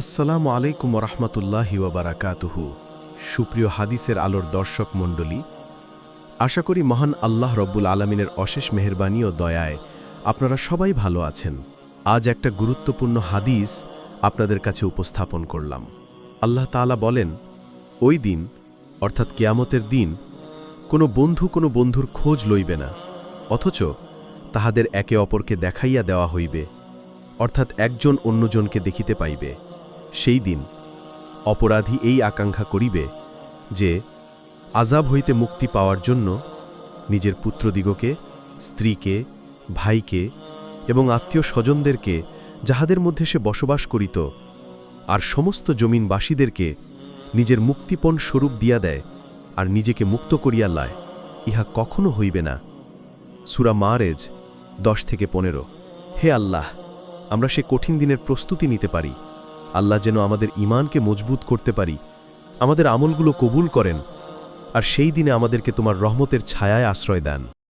আসসালামু আলাইকুম রহমতুল্লাহি ওবারাকাতুহু। সুপ্রিয় হাদিসের আলোর দর্শক মণ্ডলী, আশা করি মহান আল্লাহ রব্বুল আলমিনের অশেষ মেহরবানি ও দয়ায় আপনারা সবাই ভালো আছেন। আজ একটা গুরুত্বপূর্ণ হাদিস আপনাদের কাছে উপস্থাপন করলাম। আল্লাহ তাআলা বলেন, ওই দিন, অর্থাৎ কেয়ামতের দিন, কোনো বন্ধু কোনো বন্ধুর খোঁজ লইবে না, অথচ তাহাদের একে অপরকে দেখাইয়া দেওয়া হইবে, অর্থাৎ একজন অন্যজনকে দেখিতে পাইবে। সেই দিন অপরাধী এই আকাঙ্ক্ষা করিবে যে আজাব হইতে মুক্তি পাওয়ার জন্য নিজের পুত্রদিগকে, স্ত্রীকে, ভাইকে এবং আত্মীয় স্বজনদেরকে যাহাদের মধ্যে সে বসবাস করিত আর সমস্ত জমিনবাসীদেরকে নিজের মুক্তিপণ স্বরূপ দিয়া দেয় আর নিজেকে মুক্ত করিয়া লায়, ইহা কখনো হইবে না। সুরা মারেজ দশ থেকে পনেরো। হে আল্লাহ, আমরা সে কঠিন দিনের প্রস্তুতি নিতে পারি। আল্লাহ যেন আমাদের ইমানকে মজবুত করতে পারি। আমাদের আমলগুলো কবুল করেন। আর সেই দিনে আমাদেরকে তোমার রহমতের ছায়ায় আশ্রয় দেন।